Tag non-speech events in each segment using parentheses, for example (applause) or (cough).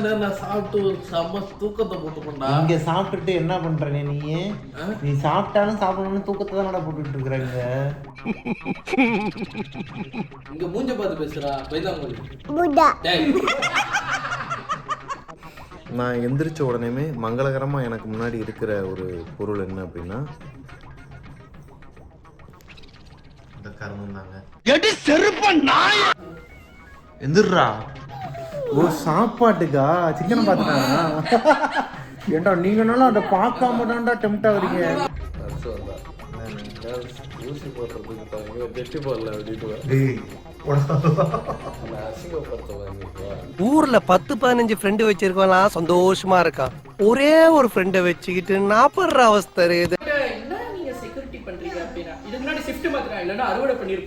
நான் சாப்பிட்டு ஒரு செம்ம தூக்கத்தை போட்டுக்கொண்டா? இங்க சாப்பிட்டுட்டு என்ன பண்ற நீ நீ சாப்பிட்டாலும் சாப்பிடணும்னு தூக்கத்தை தான் போட்டுட்டு இருக்கிறாங்க இங்க மூஞ்ச பார்த்து பேசுறா பைதாங்கோலி புட்டா டேய். நான் எந்திரிச்ச உடனேமே மங்களகரமாக எனக்கு முன்னாடி இருக்கிற ஒரு பொருள் என்ன அப்படின்னா இந்த கருமம் தாங்க. எடி செருப்ப நாய எந்திர்றா. ஓ சாப்பாட்டுக்கா? சிக்கனை பார்த்துட்டாங்க ஏண்டா நீங்கனாலும் அதை பார்க்காம தான்டா டெம்ட் ஆகுறீங்க நான் ஊர்ல பத்து பதினஞ்சு ஃப்ரெண்டு வச்சிருக்கலாம் சந்தோஷமா இருக்கான். ஒரே ஒரு ஃப்ரெண்டை வச்சுக்கிட்டு நாப்படுற அவஸ்தை இது என்ன நீங்க செக்யூரிட்டி பண்றீங்க அப்படின்னா இதுக்கு முன்னாடி ஷிஃப்ட் மாத்திரம் இல்லைன்னா அறுவடை பண்ணிருப்பேன்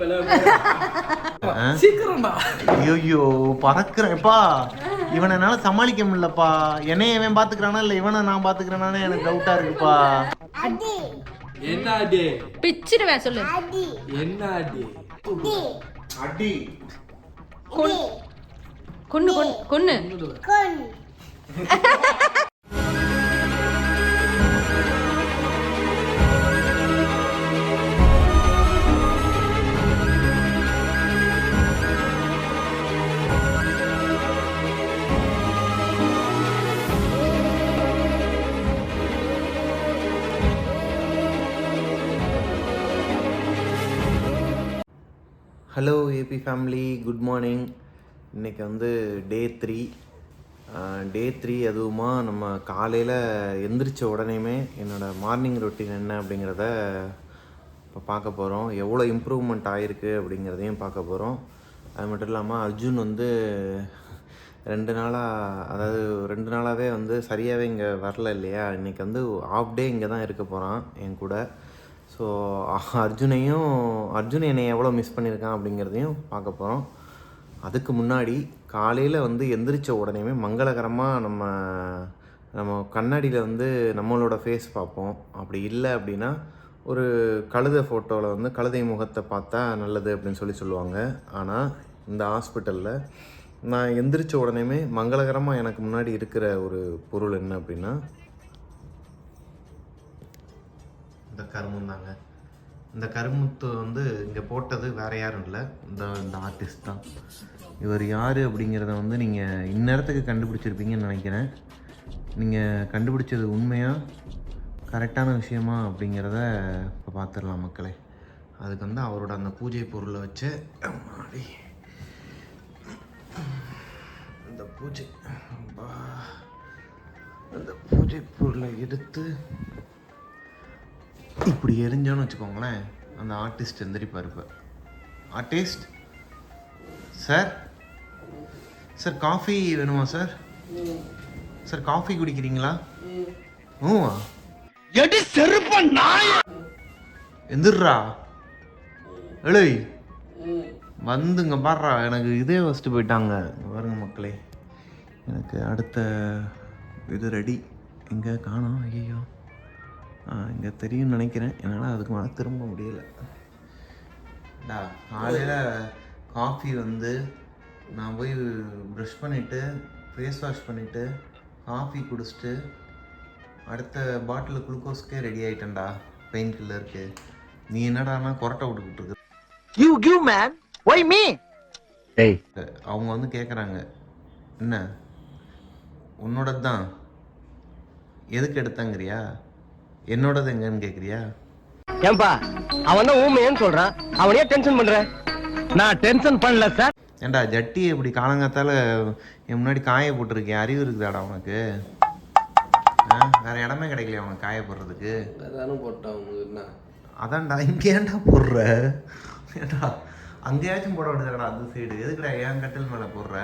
சீக்கிரம்டா. ஐயோ பறக்குறேன்ப்பா. இவனை என்னால சமாளிக்க முடியலப்பா. என்னைய இவன் பாத்துக்கிறானா இல்ல இவனை நான் பாத்துக்கிறானு எனக்கு டவுட்டா இருக்குப்பா. அடி என்ன அடி பிச்சிடுவேன் சொல்லு. அடி என்ன அடி அடி. அடி அடி கொன்னு கொன்னு கொன்னு. (laughs) Hello A B family good morning இன்னைக்கு வந்து டே த்ரீ டே த்ரீ அதுவுமா நம்ம காலையில் எந்திரிச்ச உடனேயுமே என்னோடய மார்னிங் ரொட்டீன் என்ன அப்படிங்கிறத இப்போ பார்க்க போகிறோம் எவ்வளோ இம்ப்ரூவ்மெண்ட் ஆகிருக்கு அப்படிங்கிறதையும் பார்க்க போகிறோம் அது மட்டும் இல்லாமல் அர்ஜுன் வந்து ரெண்டு நாளாக அதாவது ரெண்டு நாளாகவே வந்து சரியாகவே இங்கே வரல இல்லையா? இன்றைக்கி வந்து ஆஃப் டே இங்கே தான் இருக்க போகிறான் என் கூட. ஸோ அர்ஜுனையும் அர்ஜுன் என்னை எவ்வளோ மிஸ் பண்ணியிருக்கான் அப்படிங்கிறதையும் பார்க்க போகிறோம் அதுக்கு முன்னாடி காலையில் வந்து எந்திரிச்ச உடனேயுமே மங்களகரமாக நம்ம நம்ம கண்ணாடியில் வந்து நம்மளோட ஃபேஸ் பார்ப்போம். அப்படி இல்லை அப்படின்னா ஒரு கழுதை ஃபோட்டோவில் வந்து கழுதை முகத்தை பார்த்தா நல்லது அப்படின்னு சொல்லி சொல்லுவாங்க. ஆனால் இந்த ஹாஸ்பிட்டலில் நான் எந்திரிச்ச உடனேமே மங்களகரமாக எனக்கு முன்னாடி இருக்கிற ஒரு பொருள் என்ன அப்படின்னா இந்த கருமம் தாங்க இந்த கருமுத்து வந்து இங்கே போட்டது வேற யாரும் இல்லை. இந்த இந்த ஆர்டிஸ்ட் தான். இவர் யார் அப்படிங்கிறத வந்து நீங்கள் இந்நேரத்துக்கு கண்டுபிடிச்சிருப்பீங்கன்னு நினைக்கிறேன். நீங்கள் கண்டுபிடிச்சது உண்மையாக கரெக்டான விஷயமா அப்படிங்கிறத இப்போ பார்த்துடலாம் மக்களே. அதுக்கு வந்து அவரோட அந்த பூஜை பொருளை வச்சு மாடி இந்த பூஜை அந்த பூஜை பொருளை எடுத்து இப்படி எரிஞ்சோன்னு வச்சுக்கோங்களேன் அந்த ஆர்டிஸ்ட் எந்திரிப்பார் இப்போ. ஆர்டிஸ்ட் சார் சார் காஃபி வேணுமா சார் சார் காஃபி குடிக்கிறீங்களா? ஓ எடி செருப்ப நாய எந்திர்றா. எழுய். வந்துங்க பாடுறா எனக்கு இதே ஃபஸ்ட்டு போயிட்டாங்க. பாருங்க மக்களே. எனக்கு அடுத்த இது ரெடி எங்கே காணோம்? ஐயோ இங்கே தெரியும்னு நினைக்கிறேன். என்னால் அதுக்கு மேலே திரும்ப முடியல. டா காலையில் காஃபி வந்து நான் போய் ப்ரஷ் பண்ணிவிட்டு ஃபேஸ் வாஷ் பண்ணிவிட்டு காஃபி குடிச்சிட்டு அடுத்த பாட்டில் குளுக்கோஸ்க்கே ரெடி ஆகிட்டேன்டா பெயின் கில்லருக்கு நீ என்னடானா கொரட்டை விட்டுக்கிட்டு இருக்கு. You give man why me டேய் அவங்க வந்து கேட்குறாங்க என்ன? உன்னோடது தான் எதுக்கு எடுத்தங்கிறியா? என்னோடது எங்கன்னு கேட்குறியா ஏன்பா அவன் தான் ஊமையன்னு சொல்றான். அவனையே டென்ஷன் பண்ற? நான் டென்ஷன் பண்ணல சார் ஏன்டா ஜட்டி இப்படி காலங்காத்தால என் முன்னாடி காய போட்டிருக்கேன் அறிவு இருக்குதாடா உனக்கு? ஆ, வேற இடமே கிடைக்கலையா உனக்கு காய போடுறதுக்கு? அதானே போட்டான் உங்களுக்கு என்ன? அதான்டா இங்கே ஏன்டா போடுற? ஏன்டா அங்கேயாச்சும் போட வேண்டியதுடா அந்த சைடு எதுக்குடா ஏன் கட்டில் மேலே போடுற?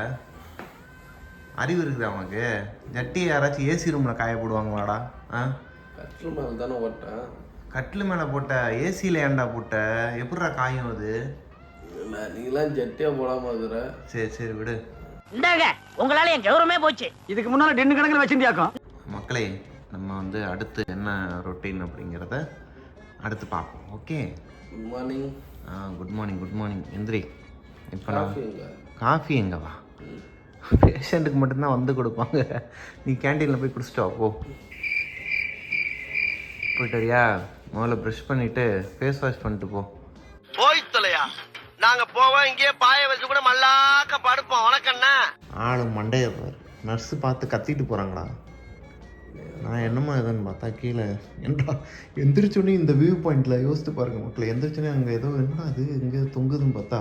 அறிவு இருக்குதா உனக்கு? ஜட்டி யாராச்சும் ஏசி ரூமில் காய போடுவாங்களாடா? ஆ? கட்டில் மேலே தானே ஓட்டேன். கட்டில் மேலே போட்ட ஏசியில் ஏன்டா போட்ட? எப்படிடா காயும் அது? இல்லை நீங்களாம் ஜட்டியாக போடாமல் இருக்கிற. சரி சரி விடு. இந்தாங்க உங்களால என் கௌரவமே போச்சு. இதுக்கு முன்னால டென்னு கணக்கில் வச்சிருந்தியாக்கும் மக்களே நம்ம வந்து அடுத்து என்ன ரொட்டீன் அப்படிங்கிறத அடுத்து பார்ப்போம். Okay? Good morning ah good morning good morning எந்திரி. இப்போ நான்? காஃபி எங்க? காஃபி எங்க வா? பேஷண்ட்டுக்கு மட்டும்தான் வந்து கொடுப்பாங்க. நீ கேண்டீனில் போய் குடிச்சிட்டு வா போ. போயிட்டு வரியா முதல்ல ப்ரஷ் பண்ணிவிட்டு ஃபேஸ் வாஷ் பண்ணிட்டு போ. போய் தொலையா நாங்க போவோம் இங்கேயே பாய வச்சு கூட மல்லாக்க படுப்போம். வணக்கண்ணா ஆளு மண்டைய பாரு. நர்ஸு பார்த்து கத்திட்டு போகிறாங்களா நான் என்னம்மா இதுன்னு பார்த்தா கீழே என்னடா எந்திரிச்சோடனே இந்த வியூ பாயிண்டில் யோசித்து பாருங்க மக்கள். எந்திரிச்சோடனே அங்கே ஏதோ என்னடா அது இங்கே தொங்குதுன்னு பார்த்தா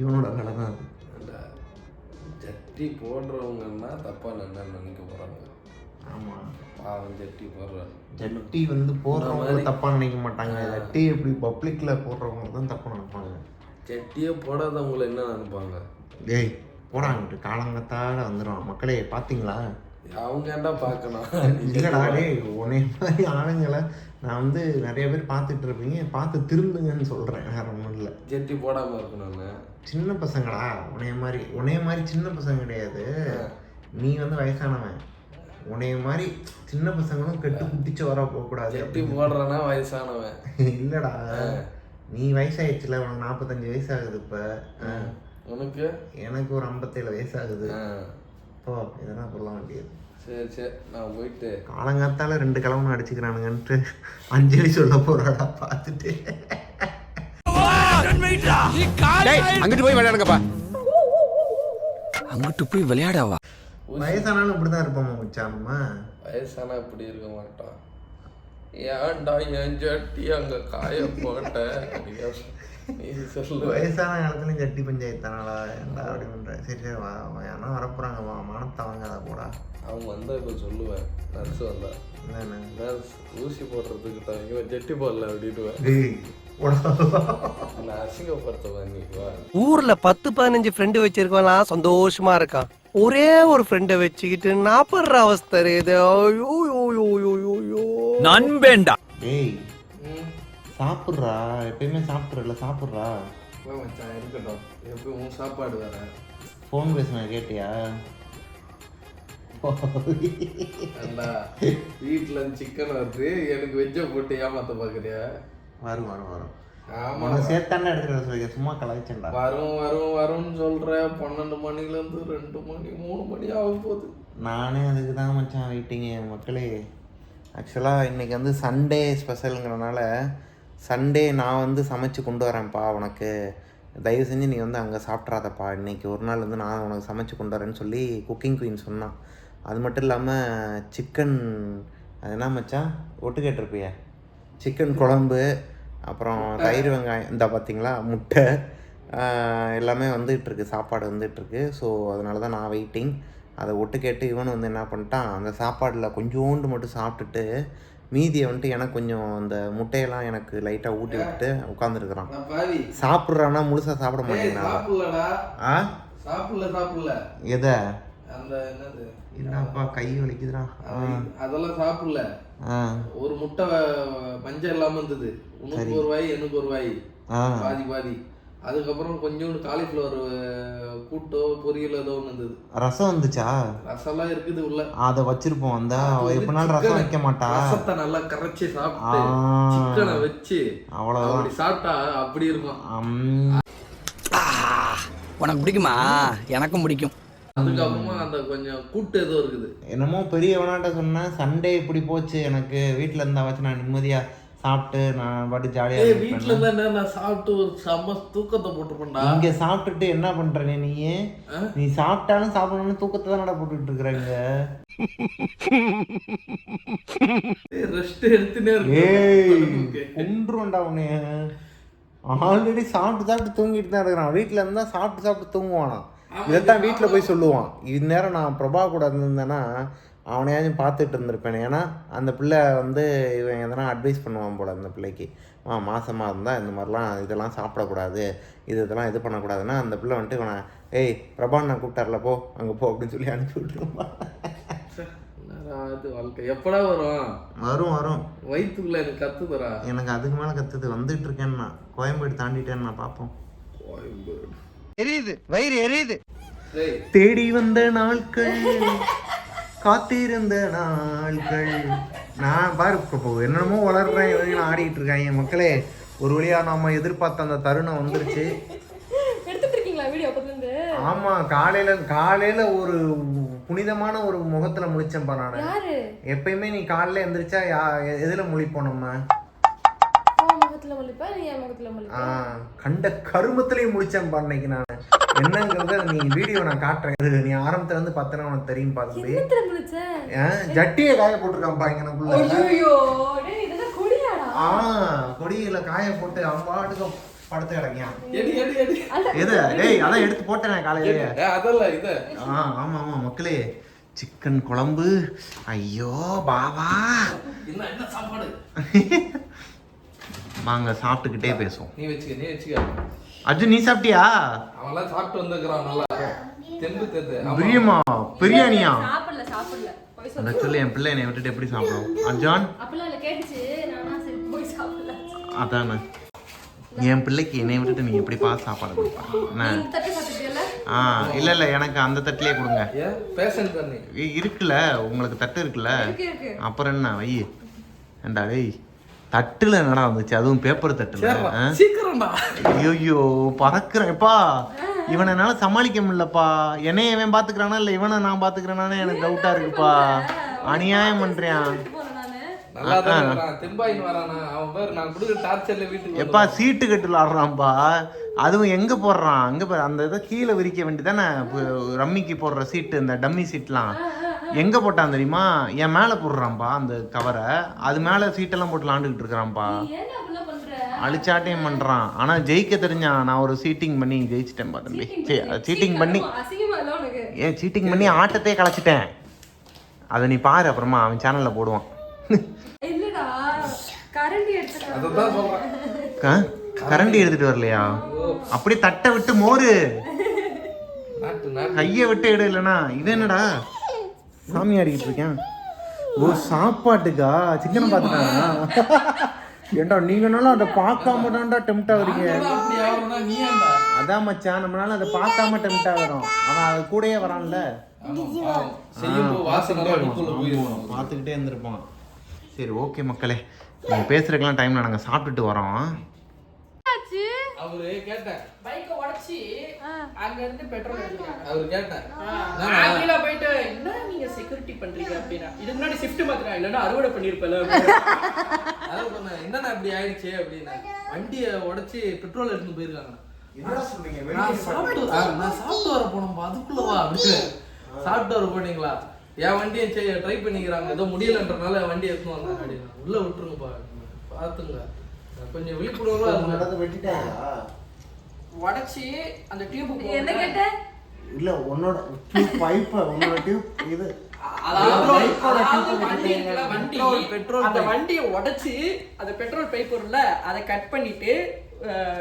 இவனோட வேலை தான் அது ஜட்டி போடுறவங்கன்னா தப்பா என்ன நினைக்க போறாங்க. ஆமாம். ஜட்டி போடுறாங்க ஜட்டி வந்து போடுறவங்க தப்பாக நினைக்க மாட்டாங்க. ஜட்டி இப்படி பப்ளிக்கில் போடுறவங்க தான் தப்பாக நினைப்பாங்க. ஜட்டியே போடாதவங்கள என்ன நினைப்பாங்க? டேய் போடாங்கிட்டு காலங்கத்தால வந்துடும் மக்களே பார்த்தீங்களா அவங்க ஏன்டா பார்க்கணும் (laughs) இல்லைடா உன்னை மாதிரி ஆளுங்களை நான் வந்து நிறைய பேர் பார்த்துட்டு இருப்பீங்க. பார்த்து திருந்துங்கன்னு சொல்கிறேன் வேற ஒன்றும் இல்லை. ஜட்டி போடாம இருக்கணும்னு சின்ன பசங்களா உன்னைய மாதிரி உன்னைய மாதிரி சின்ன பசங்க கிடையாது. நீ வந்து வயசானவன். உன்னைய மாதிரி சின்ன பசங்களும் கெட்டு குட்டிச்சு வர போகக்கூடாது ஜட்டி போடுறனா வயசானவன். இல்லைடா. நீ வயசாயிடுச்சுல உனக்கு நாற்பத்தஞ்சு வயசு ஆகுது இப்போ உனக்கு? எனக்கு ஒரு ஐம்பத்தேழு வயசு ஆகுது இப்போ இதெல்லாம் சொல்ல வேண்டியது. சரி சரி. நான் போயிட்டு காலங்காத்தால ரெண்டு கிழவனும் அடிச்சுக்கிறானுங்கன்ட்டு அஞ்சலி சொல்ல போறாடா பார்த்துட்டு. அங்கிட்டு போய் விளையாடுங்கப்பா. அங்கிட்டு போய் விளையாடவா? வயசானாலும் இப்படிதான் இருப்போமா மச்சான் வயசானா இப்படி இருக்க மாட்டான். ஏன்டா என் ஜட்டி அங்க காய போட்ட? நீ சொல்லு. வயசான காலத்துலயும் ஜட்டி பஞ்சாயத்து தானடா ஏன்டா அப்படி பண்ற? சரி சரி வா ஏன்னா வரப்போறாங்க வா மானத்தை வாங்காத போடா. அவன் வந்தா இப்ப சொல்லுவேன். நர்ஸ் வந்தா. நர்ஸ் ஊசி போடுறதுக்கு தான் இவன் ஜட்டி போடல அப்படின்னுவேன். ஊர்ல பத்து பதினஞ்சு ஃப்ரெண்டு வச்சிருக்கலாம் சந்தோஷமா இருக்கான். ஒரே ஒரு ஃப்ரெண்டை வச்சுக்கிட்டு நாப்படுற அவஸ்தை இது நண்பேண்டா. டேய் சாப்பிட்றா. எப்பயுமே சாப்பிட்றல சாப்பிட்றா. வா மச்சான் இருக்கட்டும். எப்பயும் உன் சாப்பாடு வேற ஃபோன் பேசுன கேட்டியா? வீட்டுல சிக்கன் வருது எனக்கு வெஜ்ஜை போட்டு ஏமாத்த பாக்குறியா? வரும் வரும் வரும். ஆமா. உனக்கு சேர்த்தானே எடுத்துட்டு வர சொல்லி சும்மா கலாய்ச்சேன்டா வரும் வரும் வரும்னு சொல்ற பன்னெண்டு மணில இருந்து ரெண்டு மணி மூணு மணி ஆக போகுது. நானே அதுக்கு தான் மச்சான் வெயிட்டிங்க மக்களே. ஆக்சுவலாக இன்றைக்கி வந்து சண்டே ஸ்பெஷலுங்கிறனால சண்டே நான் வந்து சமைச்சு கொண்டு வரேன்ப்பா உனக்கு. தயவு செஞ்சு நீ வந்து அங்கே சாப்பிட்றாதப்பா. இன்றைக்கி ஒரு நாள் வந்து நான் உனக்கு சமைச்சு கொண்டு வரேன்னு சொல்லி குக்கிங் குயின் சொன்னான். அது மட்டும் இல்லாமல் சிக்கன் அது என்ன மச்சான்? ஒட்டு கேட்டிருப்பிய சிக்கன் குழம்பு அப்புறம் தயிர் வெங்காயம் இந்த பார்த்தீங்களா முட்டை. எல்லாமே வந்துகிட்ருக்கு சாப்பாடு வந்துகிட்ருக்கு. ஸோ அதனால தான் நான் வெயிட்டிங் அதை ஒட்டு கேட்டு இவன் வந்து என்ன பண்ணிட்டான் அந்த சாப்பாடில் கொஞ்சோண்டு மட்டும் சாப்பிட்டுட்டு மீதியை வந்துட்டு எனக்கு கொஞ்சம் அந்த முட்டையெல்லாம் எனக்கு லைட்டாக ஊட்டி விட்டுட்டு உட்காந்துருக்குறான் சாப்பிட்றான்னா முழுசாக சாப்பிட மாட்டேங்கிறான் ஆ? சாப்பிடல சாப்பிடல. எதை? அந்த என்னது? இல்லப்பா கை வலிக்குதுடா. அதெல்லாம் சாப்பிடல. ஒரு முட்டை மஞ்சள் இல்லாம இருந்தது. உனக்கு ஒரு வாய் எனக்கு ஒரு வாய். பாதி பாதி. அதுக்கப்புறம் கொஞ்சோண்டு காலிஃப்ளவர் கூட்டோ பொரியல் ஏதோ ஒன்று இருந்தது. ரசம் வந்துச்சா? ரசம்லாம் இருக்குது உள்ள. அதை வச்சிருப்போம் அந்த அது எப்படினாலும் ரசம் வைக்க மாட்டா. ரசத்தை நல்லா கரைச்சி சாப்பிட்டு. சிக்கனை வச்சு அவ்வளோதான் அப்படி சாப்பிட்டா அப்படி இருக்கும். உனக்கு பிடிக்குமா? எனக்கும் பிடிக்கும். அதுக்கப்புறமா அந்த கொஞ்சம் கூட்டு ஏதோ இருக்குது. என்னமோ பெரியவனாட்ட சொன்னேன் சண்டே இப்படி போச்சு எனக்கு வீட்டில் இருந்தா வச்சு நான் நிம்மதியாக சாப்பிட்டு நான் பாட்டு ஏய் ஜாலியாக வீட்டுல இருந்தா என்ன நான் சாப்பிட்டு ஒரு செம்ம தூக்கத்தை போட்டுப்பேன்டா இங்கே சாப்பிட்டுட்டு என்ன பண்ணுற நீ? நீ சாப்பிட்டாலும் சாப்பிடணும்னு தூக்கத்தை தானடா போட்டுட்டு இருக்கிறாங்க ரெஸ்ட் எடுத்துனே இருக்கு. கொன்றுவன்டா உன்னைய. ஆல்ரெடி சாப்பிட்டு சாப்பிட்டு தூங்கிட்டு தான் இருக்கிறான். வீட்டில் இருந்தால் சாப்பிட்டு சாப்பிட்டு தூங்குவானா இதைத்தான் வீட்டில் போய் சொல்லுவான். இந்நேரம் நான் பிரபா கூட இருந்திருந்தேன்னா அவனையாச்சும் பார்த்துட்டு இருந்திருப்பேன். ஏன்னா அந்த பிள்ளை வந்து இவன் எதனா அட்வைஸ் பண்ணுவான் போல அந்த பிள்ளைக்கு. ஆ மாசமாக இருந்தால் இந்த மாதிரிலாம் இதெல்லாம் சாப்பிடக்கூடாது. இது இதெல்லாம் இது பண்ணக்கூடாதுன்னா அந்த பிள்ளை வந்துட்டு இவனை ஏய் பிரபான் நான் கூப்பிட்டார்ல போ அங்கே போ அப்படின்னு சொல்லி அனுப்பி விட்டுருவான். இது வாழ்க்கை? எப்படா வரும்? வரும் வரும். வயிற்றுக்குள்ள எனக்கு கத்துதரா எனக்கு அதுக்கு மேலே கற்றுது வந்துட்டு இருக்கேன்னா கோயம்பேடு தாண்டிட்டேன்னு நான் பார்ப்போம். எரியுது வயிறு எரியுது. தேடி வந்த நாட்கள் காத்திருந்த நாட்கள் நான் பாரு இப்போ என்னென்னமோ வளர்றேன் இவங்க ஆடிட்டு இருக்காங்க. மக்களே ஒரு வழியா நாம எதிர்பார்த்த அந்த தருணம் வந்துருச்சு. எடுத்துட்டு இருக்கீங்களா வீடியோ அப்பத்துல இருந்து? ஆமா காலையில காலையில ஒரு புனிதமான ஒரு முகத்துல முழிச்சேன்ப்பா நானு. யாரு? எப்பயுமே நீ காலையில எந்திரிச்சா எதுல முழிப்போம் நம்ம? உன் முகத்துல முழிப்ப நீ என் முகத்துல முழிப்ப? ஆ, கண்ட கருமத்திலையும் முடிச்சேன்ப்பா இன்னைக்கு நான். என்னங்கிறத நீ வீடியோ நான் காட்டுறேன். இது நீ ஆரம்பத்துல இருந்து பார்த்தனா உனக்கு தெரியும் பாத்து ஜட்டியை காய போட்டிருக்கான்ப்பா இங்கனக்குள்ள ஐயோ டேய் இதெல்லாம் கொடியாடா. ஆ கொடியில காய போட்டு படுத்து எடி எடி எது? டேய் அதான் எடுத்து போட்டேன் காலையிலேயே ஏ, அதல்ல இது. ஆ ஆமா ஆமா மக்களே. சிக்கன் குழம்பு. ஐயோ பாவா என்ன என்ன சாப்பாடு? (laughs) வாங்க சாப்பிட்டுக்கிட்டே பேசுவோம். நீ வச்சுக்க நீ வச்சுக்க. அர்ஜுன் நீ சாப்பிட்டியா? அவன்லாம் சாப்பிட்டு வந்துக்கிறான் நல்லா. தெம்பு தெத்து. பிரியமா? பிரியாணியா? சாப்பிடல சாப்பிடல அந்த சொல்லு என் பிள்ளை என்னை விட்டுட்டு எப்படி சாப்பிடும்? அர்ஜுன்? அப்பெல்லாம் இல்ல கேட்டுச்சு. நானா சரி போய் சாப்பிடல. அதானே. என் பிள்ளைக்கு என்னை விட்டுட்டு நீ எப்படிப்பா சாப்பாடு கொடுப்பா? என்ன? நீ இந்த தட்டு சாப்பிட்டுட்டியல்ல ஆ இல்ல இல்ல எனக்கு அந்த தட்டிலே கொடுங்க. பேஷன் இருக்குல்ல உங்களுக்கு தட்டு இருக்குல்ல? இருக்கு இருக்கு. அப்புறம் என்ன? வை. ஏண்டா டேய் தட்டுல என்னடா வந்துச்சு? அதுவும் பேப்பர் தட்டுல? சீக்கிரம்டா. ஐயோ பறக்குறேன்ப்பா இவனை என்னால சமாளிக்க முடியலப்பா. என்னைய இவன் பாத்துக்கிறானா? இல்ல இவனை நான் பாத்துக்கிறேனானே எனக்கு டவுட்டா இருக்குப்பா. அநியாயம் பண்றேன் எப்பா சீட்டு கட்டுல ஆடுறான்ப்பா அதுவும் எங்க போடுறான்? அங்க அந்த இதை கீழே விரிக்க வேண்டியதானே? ரம்மிக்கு போடுற சீட்டு இந்த டம்மி சீட்லாம். எங்க போட்டான் தெரியுமா? என் மேல போடுறான்ப்பா அந்த கவரை. அது மேல சீட்டெல்லாம் போட்டு விளாண்டுக்கிட்டு பண்ற? அழிச்சாட்டையும் பண்றான். ஆனா ஜெயிக்க தெரிஞ்சான் நான் ஒரு சீட்டிங் பண்ணி ஜெயிச்சிட்டேன் தம்பி. சீட்டிங் பண்ணி அசிங்கமா இல்ல உனக்கு? ஏன் சீட்டிங் பண்ணி ஆட்டத்தையே கலைச்சிட்டேன். அதை நீ பாரு அப்புறமா அவன் சேனல்ல போடுவான். கரண்டி எடுத்துட்டு வரலையா? அப்படியே தட்டை விட்டு மோரு. கையை விட்டு எடு இல்லைனா இது என்னடா? சாமி ஆடிக்கிட்டு இருக்கேன். ஓ சாப்பாட்டுக்கா? சிக்கனை பார்த்துட்டானா ஏண்டா நீங்கனாலும் அதை பார்க்காம தான்டா டெம்ட் ஆகுறீங்க. அதான் மச்சான் நம்மளால அதை பார்க்காம டெம்ட் ஆகிறோம். அவன் அது கூடயே வரான்ல. பார்த்துக்கிட்டே இருந்திருப்பான். சரி ஓகே மக்களே. நீங்கள் பேசுறதுக்கெல்லாம் டைமில் நாங்கள் சாப்பிட்டுட்டு வரோம். அவரு கேட்டேன் பைக்கை உடைச்சி அங்க இருந்து பெட்ரோல் அவரு கேட்டேன் நான் கீழே போயிட்டு என்ன நீங்க செக்யூரிட்டி பண்றீங்க? அப்படின்னா இதுக்கு முன்னாடி ஷிஃப்ட் மாத்திரம் இல்லைன்னா அறுவடை பண்ணிருப்பல சொன்னேன் என்னண்ணா இப்படி ஆயிடுச்சு? அப்படின்னா வண்டியை உடைச்சி பெட்ரோல் எடுத்துட்டு போயிருக்காங்க நான் சாப்பிட்டு ஆ, நான் சாப்பிட்டு வர போனோம்பா அதுக்குள்ளவா? அப்படின்னு சாப்பிட்டு வர போனீங்களா? என் வண்டியை ட்ரை பண்ணிக்கிறாங்க. ஏதோ முடியலன்றனால என் வண்டியை எடுத்துன்னு வந்தாங்க அப்படின்னு உள்ள விட்டுருங்கப்பா. பார்த்துங்க. கொஞ்சம் விழிப்புணர்வா இருங்க உடைச்சி அந்த டியூப் என்ன கேட்ட? இல்லை உன்னோட பைப்பை உன்னோட டியூப் இது. வண்டி வண்டி அந்த வண்டியை உடைச்சி அந்த பெட்ரோல் பைப் இருக்குல்ல அதை கட் பண்ணிட்டு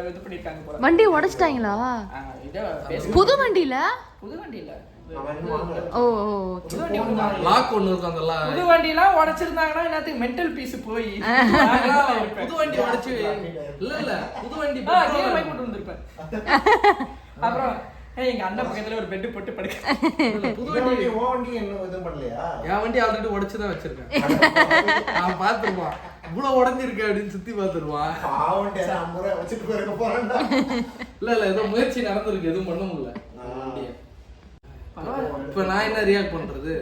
இது பண்ணிருக்காங்க போல. வண்டி உடைச்சிட்டாங்களா? புது வண்டியில? புது வண்டி இல்ல ஓ. லாக் ஒன்று இருக்கும் அந்த. புது வண்டி எல்லாம் உடைச்சிருந்தாங்கன்னா என்னத்துக்கு மென்டல் பீஸ் போய்? புது வண்டி உடைச்சு இல்ல இல்ல புது வண்டி கொண்டு வந்திருப்பேன் (laughs) அப்புறம் எங்க அண்ணன் பக்கத்துல ஒரு பெட் போட்டு படுக்க. புது வண்டி. ஓ வண்டி என்ன இது பண்ணலையா? என் வண்டி ஆல்ரெடி உடைச்சு தான் வச்சிருக்கேன். (laughs) நான் பார்த்துருவான். இவ்வளவு உடஞ்சிருக்கு அப்படின்னு சுத்தி போறேன்டா. இல்ல இல்ல ஏதோ முயற்சி நடந்திருக்கு எதுவும் பண்ண முடியல. இப்ப நான் என்ன ரியாக்ட் பண்றது?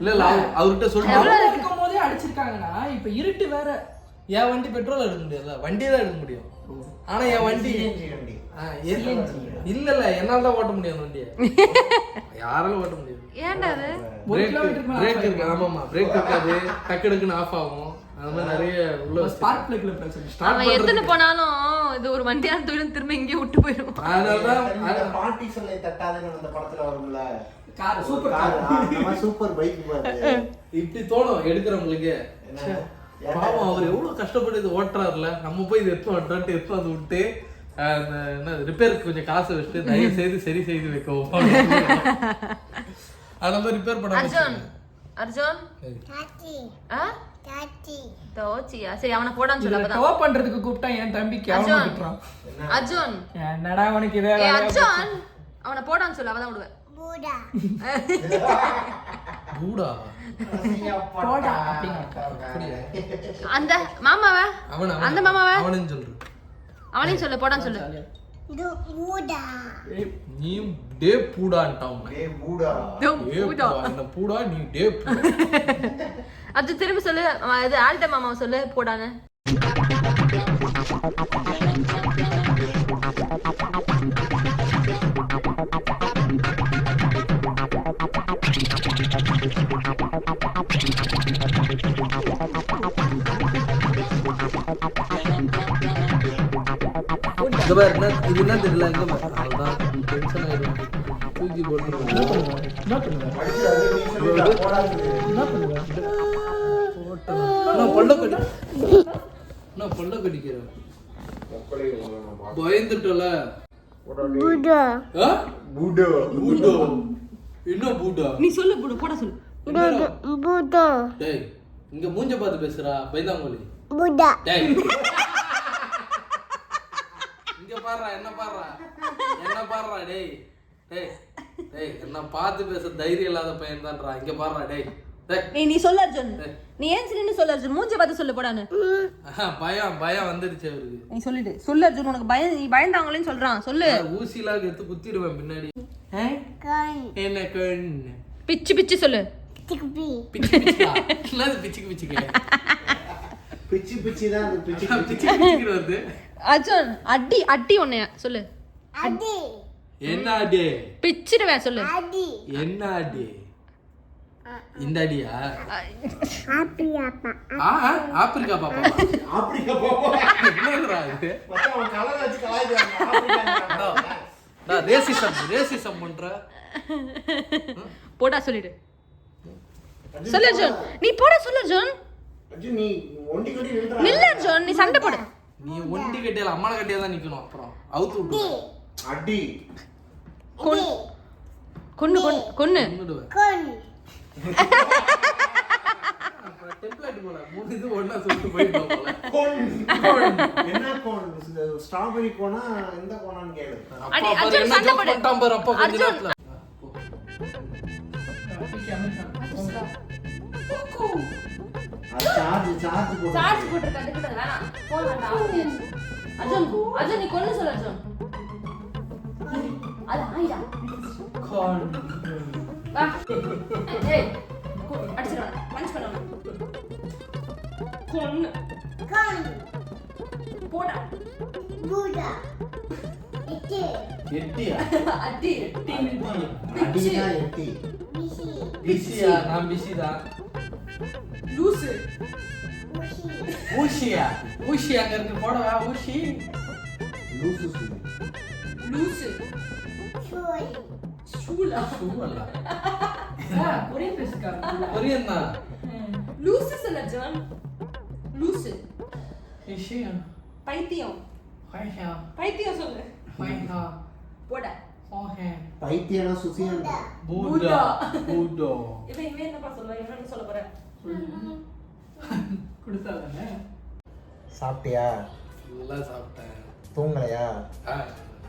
இல்ல இல்ல அவ- அவர்கிட்ட சொல்லிட்டு இருக்கும் போதே அடிச்சிருக்காங்கன்னா இப்ப இருட்டு வேற. என் வண்டி பெட்ரோல் எடுக்க முடியாதுல்ல? வண்டியை தான் எடுக்க முடியும். ஆனா என் வண்டி இல்ல இல்ல என்னால தான் ஓட்ட முடியும் அந்த வண்டியை. (laughs) யாராலும் ஓட்ட முடியாது. ஏன்டா அது? பிரேக் இருக்கு. ஆமாமா பிரேக் இருக்காது. டக்கு டக்குன்னு ஆஃப் ஆகும். அந்த மாதிரி நிறைய உள்ள ஸ்பார்க் பிளக்ல பிரச்சனை. ஸ்டார்ட் அவன் எத்தனை போனாலும் ஒரு வண்டியான தொழில் திரும்ப இங்கே விட்டு போயிடும் பாட்டி சொல்லை தட்டாதுன்னு அந்த படத்துல வரும்ல? கார் சூப்பர் கார், அந்த சூப்பர் பைக் இப்படி தோணும் எடுக்கிறவங்களுக்கு. பாவம் அவர் எவ்வளவு கஷ்டப்பட்டு இது ஓட்டுறாருல. நம்ம போய் இது எடுத்து ஓட்டுறோன்ட்டு எடுத்து வந்து விட்டு அந்த என்ன ரிப்பேருக்கு கொஞ்சம் காசு வச்சுட்டு தயவு செய்து சரி செய்து வைக்கவும். (laughs) அந்த மாதிரி ரிப்பேர் பண்ண அர்ஜுன் அர்ஜுன்? தோச்சியா? சரி அவனை போடான்னு சொல்ல அப்பதான். டோ பண்றதுக்கு கூப்பிட்டா என் தம்பி கேவலமா அர்ஜுன். அர்ஜுன். என்னடா உனக்கு இதே ஏ வேலையா அர்ஜுன். அவனை போடான்னு சொல்ல அவதான் விடுவேன். பூடா. (laughs) போடா? அந்த மாமாவ? அவன் அந்த மாமாவ? அவனையும் சொல்லு. போடான்னு சொல்லு. நீ டே பூடான்ட்டான். டேய் பூடா. டே பூடா. என்ன பூடா நீ டே பூடா. (laughs) அது திரும்ப சொல்லு இது ஆல்ட மாமா சொல்லு போடான்னு. இங்க பாரு என்ன இது என்ன தெரியல இங்க பாரு. அதான் டென்ஷன் ஆயிடும் தூக்கி போட்டு என்ன பண்ணுவ? என்ன பண்ணுவ? என்ன பண்ணுவ? நான் பல்ல கடி நான் பல்ல கடிக்கிறேன். பயந்துட்டல. பூடா ஆ? பூடோ பூடோ என்ன பூடா நீ சொல்லு போடு போட சொல்லு. பூடா பூடா டேய் இங்க மூஞ்ச பார்த்து பேசுறா பயந்தாங்கோலி பூடா டேய். பாருடா என்ன பாருடா என்ன பாருடா டேய் டேய் டேய் என்ன பார்த்து பேச தைரியம் இல்லாத பையன் தான்டா. இங்க பாருடா டேய் நீ நீ சொல்லு அர்ஜுன். நீ ஏன் நின்னு சொல்லு அர்ஜுன்? மூஞ்ச பார்த்து சொல்லு போடான்னு. பயம் பயம் வந்துடுச்சு அவருக்கு. நீ சொல்லிடு. சொல்லு அர்ஜுன் உனக்கு பயம் நீ பயந்தாங்களேன்னு சொல்றான். சொல்லு. ஊசிலாம் எடுத்து குத்திடுவேன் பின்னாடி. என்ன கண்? பிச்சு பிச்சு சொல்லு. பிச்சு பிச்சா பிச்சுக்கு பிச்சுக்கு? பிச்சி பிச்சி தான் பிச்சு பிச்சுக்கு வருது. அர்ஜுன் அடி அடி உன்னைய சொல்லு. அடி. என்ன அடி? பிச்சிடுவேன் சொல்லு. அடி. என்ன அடி? இந்த அடியா? ஆப்பி அப்பா ஆ ஆ, ஆப்பிரிக்கா பாப்பா. ஆப்பிரிக்கா போவா என்னதுடா இது? மச்சான் அவன் கலர் வச்சு கலாய்க்கிறான். ஆப்பிரிக்கா நான் ரேசிசம் ரேசிசம் பண்ற. (laughs) போடா சொல்லிடு. சொல்லு அர்ஜுன். நீ போடா சொல்லு அர்ஜுன். அஜி நீ ஒண்டி கட்டி நின்றா நில்லு அர்ஜுன். நீ சண்டை போடு. நீ ஒண்டி கட்டியால அம்மால கட்டியா தான் நிக்கணும். அப்புறம் அவுத்து விட்டு அடி. கொன்னு கொன்னு கொன்னு கொன்னு ஸ்ட்ராபெரி கோனா எந்த கோனான்னு கேளு. அப்பா சார்ஜ் சார்ஜ் போடு சார்ஜ் போட்டு கண்டுக்கிட்ட வேணாம். போன் வேண்டாம். அர்ஜுன் அர்ஜுன் நீ கொன்னு சொல்லு அர்ஜுன். அது ஆயிடா கான். வா. ஏய் கொ- அடிச்சிடுவான் பஞ்ச் பண்ணுவான் கொன்னு. கண் போடா. பூடா. இட்டு எட்டியா அடி. அடினா எட்டி? பிசி பிஸியா நான் பிஸி தான். லூசு. ஊசியா? ஊசி அங்க இருக்கு. போடவா ஊசி? லூசு லூசு. ஷூலா சும்மா கொரியன் பேசுக்காரன். கொரியன் தான். லூசு சொல்லு லூசு. பிஸியா பைத்தியம். பைத்தியம் சொல்லு. ஹையா போடா ஓஹே பைத்தியனா சுசியான் பூடா பூடோ இவன் இவன் என்னப்பா சொல்லுவா? இவன் என்ன சொல்ல போற? (laughs) கொடுத்தாதானே? சாப்பிட்டியா? நல்லா சாப்பிட்டேன். தூங்கலையா? ஆ,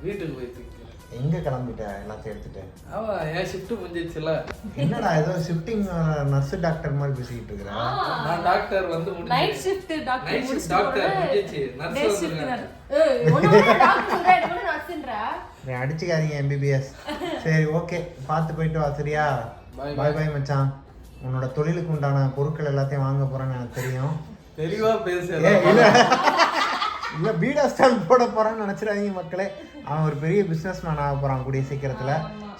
வீட்டுக்கு போய் தூக்கிறேன் எங்க கிளம்பிட்ட? எல்லாத்தையும் எடுத்துட்டு ஆமா என் ஷிஃப்ட் முடிஞ்சிச்சுல என்னடா ஏதோ ஷிஃப்டிங் நர்ஸ் டாக்டர் மாதிரி பேசிக்கிட்டு இருக்கிற? நான் டாக்டர் வந்து night shift doctor night shift doctor. முடிஞ்சிச்சு நர்ஸ் ஏய் ஒண்ணு டாக்டர் ஒண்ணு நர்ஸ்ன்றா நீ அடிச்சுக்காதீங்க எம்பிபிஎஸ் சரி ஓகே. பார்த்து போயிட்டு வா சரியா? பாய் பாய் மச்சான். உன்னோட தொழிலுக்கு உண்டான பொருட்கள் எல்லாத்தையும் வாங்க போறேன்னு எனக்கு தெரியும். தெளிவா பேச இல்ல. இல்ல பீடா ஸ்டால் போட போறான்னு நினைச்சிடாதீங்க மக்களே. அவன் ஒரு பெரிய பிசினஸ் மேன் ஆக போறான் கூடிய சீக்கிரத்துல.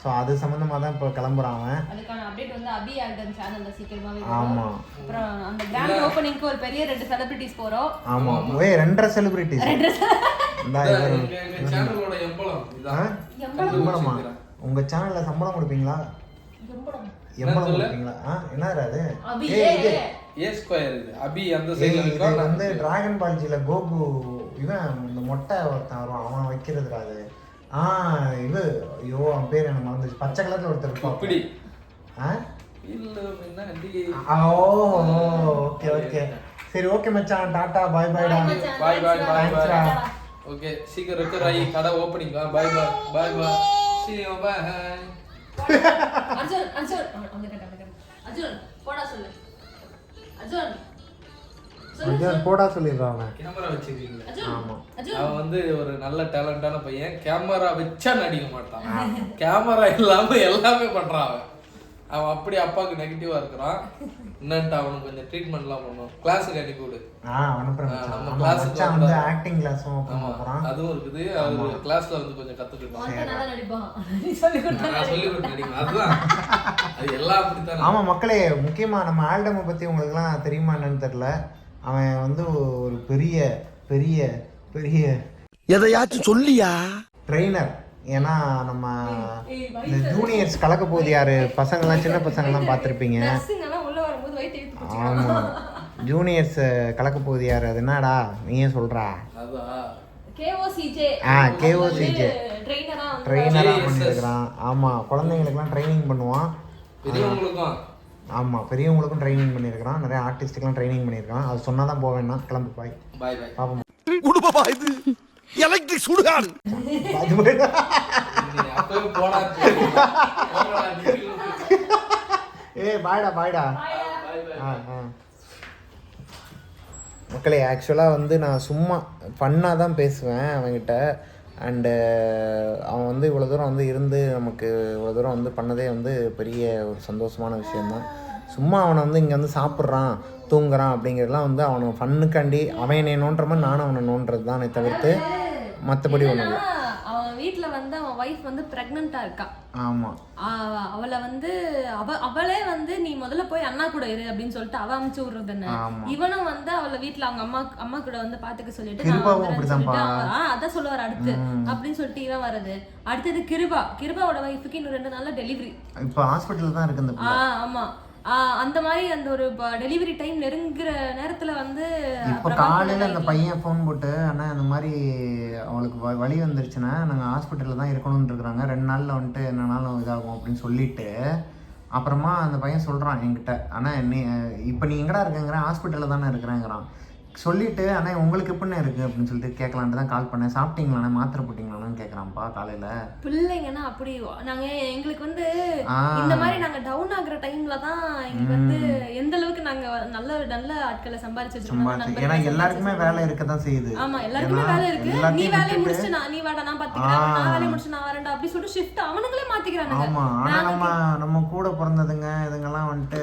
ஸோ அது சம்மந்தமாக தான் இப்போ கிளம்புறான் அவன். அதுக்கான அப்டேட் வந்து அபி ஆல்டன் சேனல்ல சீக்கிரமாவே ஆமா. வரும் அப்புறம் அந்த கிராண்ட் ஓபனிங்க்கு ஒரு பெரிய ரெண்டு செலிபிரிட்டிஸ் போறோம். ஆமா. ஏய் ரெண்டரை செலிபிரிட்டிஸ் இந்தா இவரு. எங்க எங்க சேனலோட எம்பளம்? ஆ? இதான் சம்பளமா உங்க சேனல்ல சம்பளம் கொடுப்பீங்களா? எம்பளம். சொல்லு? கொடுப்பீங்களா? ஆ என்னடா அது? அபி ஏ ஸ்கொயர் இது. அபி அந்த சைடுல இது இருக்கா வந்து டிராகன் பால்ஜில கோகு இவன் இந்த மொட்டை ஒருத்தன் வருவான் அவன் வைக்கிறதுடா அது ஆ இது ஐயோ அவன் பேர் எனக்கு மறந்துச்சு. பச்சை கலர்ல ஒருத்தர் இருப்பான். இப்படி. ஆ? ஓ ஓகே ஓகே. சரி. ஓகே மச்சான். டாடா பாய் பாய் பாய் பாய் டா. பாய் ஓகே சீக்கிரம் ரெக்கர் ஆகி கடை ஓப்பனிங் பாய் பாய் பாய் பாய் அர்ஜுன் அர்ஜுன். அர்ஜுன் போடா சொல்லு. அர்ஜுன். அர்ஜுன் போடா சொல்லிடுறான் அவன். கேமரா வச்சிருக்கீங்களே. ஆமா. அவன் வந்து ஒரு நல்ல டேலண்டான பையன். கேமரா வச்சா நடிக்க மாட்டான். கேமரா இல்லாம எல்லாமே பண்றான் அவன். அவன் அப்படி அப்பாவுக்கு நெகட்டிவா இருக்கிறான். என்னன்ட்டு அவனுக்கு கொஞ்சம் ட்ரீட்மெண்ட்லாம் பண்ணும். கிளாஸுக்கு அனுப்பி விடு. நம்ம ஆமா, class க்கு மச்சான். வந்து. ஆக்டிங் கிளாஸும் அதுவும் இருக்குது. அது கிளாஸ்ல வந்து கொஞ்சம் கத்துக்கிட்டோம் நான் சொல்லி கொடுத்து நடிக்கணும். அதுதான். அது எல்லாம் அப்படித்தான் ஆமா மக்களே முக்கியமா நம்ம ஆல்டமை பத்தி உங்களுக்குலாம் தெரியுமா என்னன்னு தெரியல. அவன் வந்து ஒரு பெரிய பெரிய பெரிய எதையாச்சும் சொல்லியா? ட்ரெயினர் ஏன்னா நம்ம இந்த ஜூனியர்ஸ் கலக்க போகுது யாரு? பசங்களாம் சின்ன பசங்களாம் பார்த்துருப்பீங்க. நர்ஸுங்க எல்லாம் உள்ள வரும்போது வயிற்று இழுத்து ஆமா. ஜூனியர்ஸ் கலக்க போகுது யாரு? அது என்னடா? நீயே கேஓசிஜே ஆ, வந்து ட்ரெயினராக JSS. பண்ணியிருக்கிறான் ஆமா குழந்தைங்களுக்குலாம் ட்ரைனிங் பண்ணுவான். பெரியவங்களுக்கும் ஆமா பெரியவங்களுக்கும் ட்ரைனிங் பண்ணியிருக்கிறான். நிறைய ஆர்டிஸ்ட்டுக்கெல்லாம் ட்ரைனிங் பண்ணியிருக்கான் அது சொன்னா தான் போவேன்னா கிளம்பு பாய் பாய் பாய் பாப்போம். குடுப்பா இது. எலக்ட்ரிக் சுடுகாடு. ஏய் பாய்டா பாய்டா பாய் பாய் ஆ ஆ. மக்களே ஆக்சுவலாக வந்து நான் சும்மா ஃபன்னாக தான் பேசுவேன் அவன்கிட்ட. அண்டு uh, அவன் வந்து இவ்வளோ தூரம் வந்து இருந்து நமக்கு இவ்வளோ தூரம் வந்து பண்ணதே வந்து பெரிய ஒரு சந்தோஷமான விஷயந்தான் சும்மா அவனை வந்து இங்கே வந்து சாப்பிட்றான் தூங்குறான் அப்படிங்கிறதுலாம் வந்து அவனை ஃபன்னுக்காண்டி அவன் என்னை நோண்டுற மாதிரி நானும் அவனை நோண்டுறது தானே தவிர்த்து மற்றபடி ஒன்றும் இல்லை. வீட்ல வந்து அவன் ஒய்ஃப் வந்து பிரெக்னண்டா இருக்கா. ஆமாம் அவளை வந்து அவ அவளே வந்து நீ முதல்ல போய் அண்ணா கூட இரு அப்படின்னு சொல்லிட்டு அவ அமுச்சு விடுறது என்ன? ஆமா. இவனும் வந்து அவளை வீட்ல அவங்க அம்மா அம்மா கூட வந்து பாத்துக்க சொல்லிட்டு அதான் சொல்லுவார் அடுத்து அப்படின்னு சொல்லிட்டு இவன் வருது அடுத்தது கிருபா. கிருபாவோட ஒய்ஃபுக்கு இன்னும் ரெண்டு நாள்ல டெலிவரி இப்போ ஹாஸ்பிட்டலில் தான் இருக்கு ஆமா. அந்த மாதிரி அந்த ஒரு டெலிவரி டைம் நெருங்குற நேரத்துல வந்து இப்போ காலையில் அந்த பையன் ஃபோன் போட்டு அண்ணா இந்த மாதிரி அவளுக்கு வ- வலி வந்துருச்சுன்னா நாங்கள் ஹாஸ்பிட்டலில் தான் இருக்கணும்னு இருக்கிறாங்க. ரெண்டு நாளில் வந்துட்டு என்னன்னாலும் இதாகும் அப்படின்னு சொல்லிட்டு அப்புறமா அந்த பையன் சொல்கிறான் என்கிட்ட அண்ணா நீ இப்போ நீ எங்கடா இருக்கேங்கிறேன் ஹாஸ்பிட்டலில் தானே இருக்கிறேங்கிறான். சொல்லிட்டு அண்ணா உங்களுக்கு எப்படிண்ணே இருக்குது அப்படின்னு சொல்லிட்டு கேட்கலான்ட்டு தான் கால் பண்ணேன். சாப்பிட்டீங்களாண்ணே மாத்திரை போட்டிங்களான்னு கேட்குறான்ப்பா காலையில். பிள்ளைங்கன்னா அப்படி நாங்க எங்களுக்கு வந்து. இந்த மாதிரி நாங்க டவுன் ஆகுற டைம்ல தான் எங்களுக்கு வந்து எந்த அளவுக்கு நாங்க நல்ல நல்ல ஆட்களை சம்பாரிச்சு வச்சிருக்கோம் ஏன்னா எல்லாருக்குமே. வேலை இருக்க தான் செய்யுது. ஆமா எல்லாருக்குமே வேலை இருக்கு. நீ வேலையை முடிச்சுட்டு நான் நீ வாடா நான் பாத்துக்கிறேன். ஆ. நான் வேலையை முடிச்சு நான் வரேன்டா அப்படி சொல்லிட்டு ஷிஃப்ட் அவனுங்களே மாத்திக்கிறானுங்க. ஆமா ஆனா நாங்க நம்ம நம்ம கூட பிறந்ததுங்க இதுங்கெல்லாம் வந்துட்டு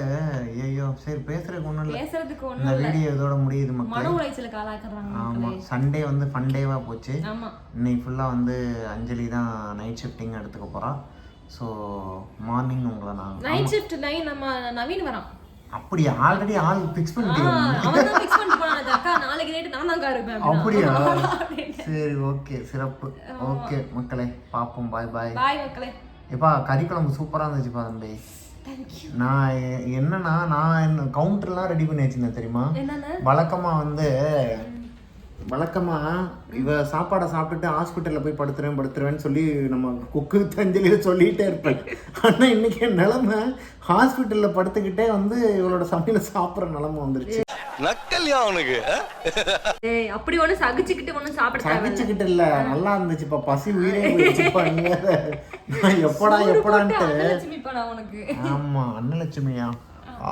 ஐயோ சரி பேசுறதுக்கு ஒண்ணும் இல்ல. பேசுறதுக்கு ஒண்ணும் இல்ல. வீடியோ இதோட முடியுது மன உளைச்சலுக்கு ஆளாக்குறாங்க. சண்டே வந்து ஃபன் போச்சு. இன்னைக்கு ஃபுல்லா வந்து அஞ்சலி தான் நைட் ஷிஃப்டிங் எடுத்துக்க போறா. ஸோ மார்னிங் உங்களை நான் நைட் ஷிஃப்ட் நைன் நம்ம நவீன் வரான்? அப்படி ஆல்ரெடி ஆள் ஃபிக்ஸ் பண்ணிட்டீங்க அவன் தான் ஃபிக்ஸ் பண்ணிட்டு போனான் அக்கா நாளைக்கு நைட்டு நான் தான் இருப்பேன் அப்படியா. (laughs) சரி ஓகே சிறப்பு. ஓகே மக்களே பார்ப்போம். பாய் பாய் பாய் மக்களே. எப்பா கறி குழம்பு சூப்பராக இருந்துச்சுப்பா தம்பி. நான் என்னன்னா நான் என்ன கவுண்டர்லாம் ரெடி பண்ணி வச்சிருந்தேன் தெரியுமா? வழக்கமாக வந்து வழக்கமாக இவ சாப்பாடை சாப்பிட்டுட்டு ஹாஸ்பிட்டலில் போய் படுத்துறேன் படுத்துருவேன்னு சொல்லி நம்ம குக்கு தஞ்சலியில் சொல்லிகிட்டே இருப்பேன். ஆனால் இன்னைக்கு என் நிலமை ஹாஸ்பிட்டலில் படுத்துக்கிட்டே வந்து இவளோட சமையலை சாப்பிட்ற நிலமை வந்துருச்சு. நக்கல்யா அவனுக்கு ஏய் அப்படி ஒண்ணு சகிச்சுக்கிட்டு ஒண்ணும் சாப்பிட சகிச்சுக்கிட்டு இல்லை நல்லா இருந்துச்சுப்பா. பசி உயிரே போயிடுச்சுப்பா நீ. வேற. நான் எப்படா எப்படான்ட்டு. உனக்கு. ஆமா அன்னலட்சுமியா?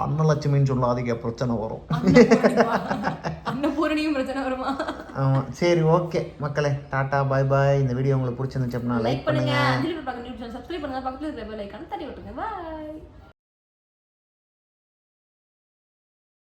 அன்னலட்சுமின்னு சொல்லாதீங்க பிரச்சனை வரும். அன்னபூரணியும் பிரச்சனை வருமா? ஆமா சரி ஓகே. மக்களே டாடா பாய் பாய். இந்த வீடியோ உங்களுக்கு பிடிச்சிருந்துச்சு அப்படின்னா லைக் லைக் பண்ணுங்க. சப்ஸ்கிரைப் பண்ணுங்க. பக்கத்துல இருக்கிற பெல் ஐக்கான தட்டி விட்டுருங்க. பாய்